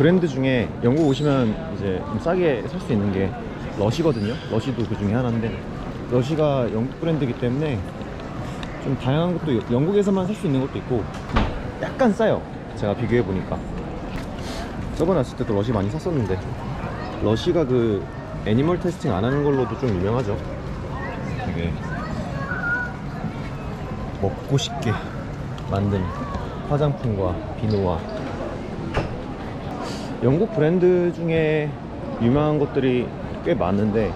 브랜드 중에 영국 오시면 이제 좀 싸게 살 수 있는 게 러시거든요. 러시도 그 중에 하나인데 러시가 영국 브랜드이기 때문에 좀 다양한 것도 여- 영국에서만 살 수 있는 것도 있고 약간 싸요. 제가 비교해 보니까 저번에 왔을 때도 러시 많이 샀었는데 러시가 그 애니멀 테스팅 안 하는 걸로도 좀 유명하죠. 되게 먹고 싶게 만든 화장품과 비누와 영국 브랜드 중에 유명한 것들이 꽤 많은데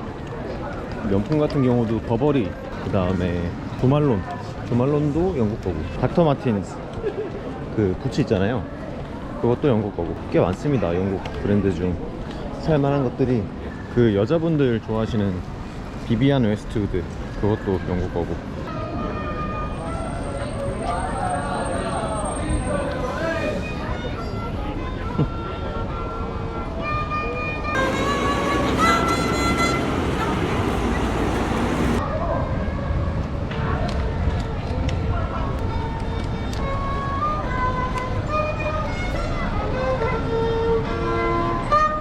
명품 같은 경우도 버버리 그 다음에 조말론. 조말론도 영국 거고. 닥터 마틴스. 그 부츠 있잖아요. 그것도 영국 거고. 꽤 많습니다 영국 브랜드 중. 살만한 것들이. 그 여자분들 좋아하시는 비비안 웨스트우드 그것도 영국 거고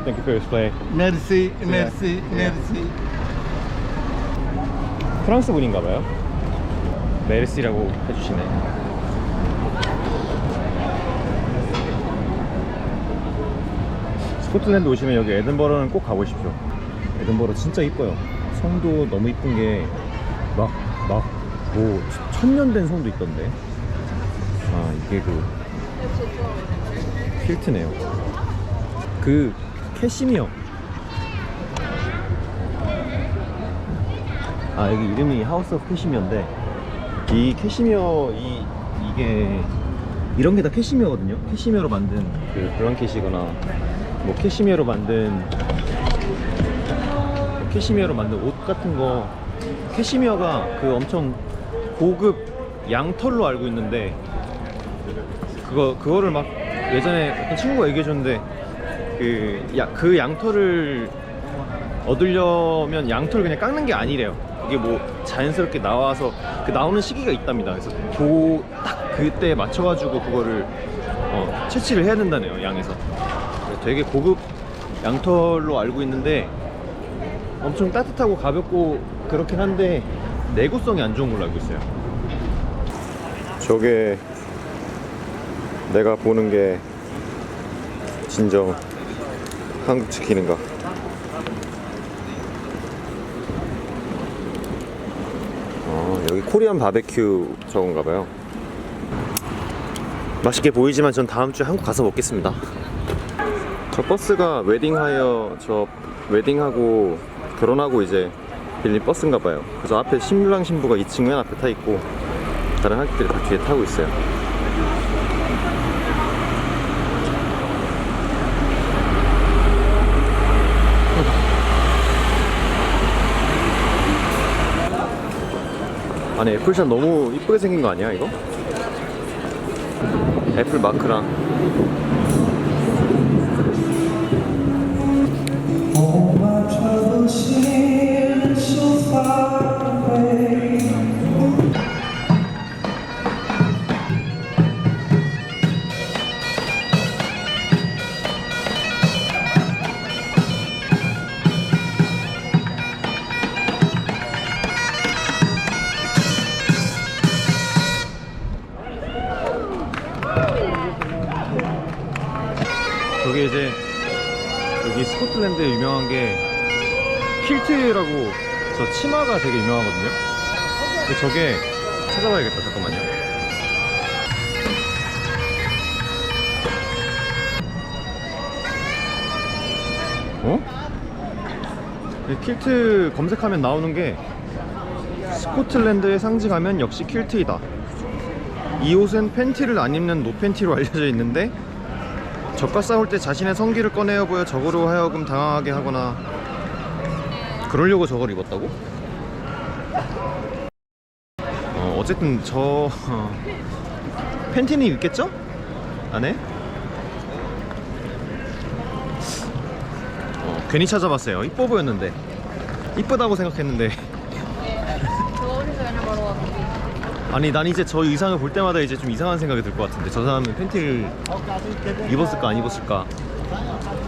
Thank you for your display Merci, merci, merci. 프랑스 분인가 봐요. 메르시라고 해주시네. 스코틀랜드 오시면 여기 에든버러는 꼭 가보십시오. 에든버러 진짜 이뻐요. 성도 너무 이쁜 게 막 막 뭐 천년 된 성도 있던데. 아 이게 그 힐트네요. 그 캐시미어. 아 여기 이름이 하우스 오브 캐시미어인데 이 캐시미어 이 이게 이런 게 다 캐시미어거든요. 캐시미어로 만든 그 블랑켓이거나 뭐 캐시미어로 만든 뭐 캐시미어로 만든 옷 같은 거 캐시미어가 그 엄청 고급 양털로 알고 있는데 그거 그거를 막 예전에 어떤 친구가 얘기해 줬는데 그, 야, 그 양털을 얻으려면 양털을 그냥 깎는 게 아니래요. 이게 뭐 자연스럽게 나와서 그 나오는 시기가 있답니다. 그래서 그딱 그때에 맞춰가지고 그거를 어, 채취를 해야 된다네요. 양에서. 되게 고급 양털로 알고 있는데 엄청 따뜻하고 가볍고 그렇긴 한데 내구성이 안 좋은 걸로 알고 있어요. 저게 내가 보는 게 진정 한국 치킨인가? 어, 여기 코리안 바베큐 저건가 봐요. 맛있게 보이지만 전 다음 주에 한국 가서 먹겠습니다. 저 버스가 웨딩 하여 저 웨딩하고 결혼하고 이제 빌린 버스인가 봐요. 그래서 앞에 신부랑 신부가 2층 맨 앞에 타 있고 다른 학기들이 다 뒤에 타고 있어요. 아니 애플샷 너무 이쁘게 생긴 거 아니야 이거? 애플 마크랑 저게 이제 여기 스코틀랜드에 유명한 게 킬트라고 저 치마가 되게 유명하거든요. 근데 저게 찾아봐야겠다 잠깐만요. 어? 이 킬트 검색하면 나오는 게 스코틀랜드의 상징하면 역시 킬트이다. 이 옷은 팬티를 안 입는 노팬티로 알려져 있는데 적과 싸울 때 자신의 성기를 꺼내어 보여 적으로 하여금 당황하게 하거나 그러려고 저걸 입었다고? 어, 어쨌든 저 팬티는 입겠죠? 안에? 어, 괜히 찾아봤어요 이뻐 보였는데 이쁘다고 생각했는데 아니 난 이제 저 의상을 볼 때마다 이제 좀 이상한 생각이 들 것 같은데 저 사람은 팬티를 입었을까 안 입었을까? 아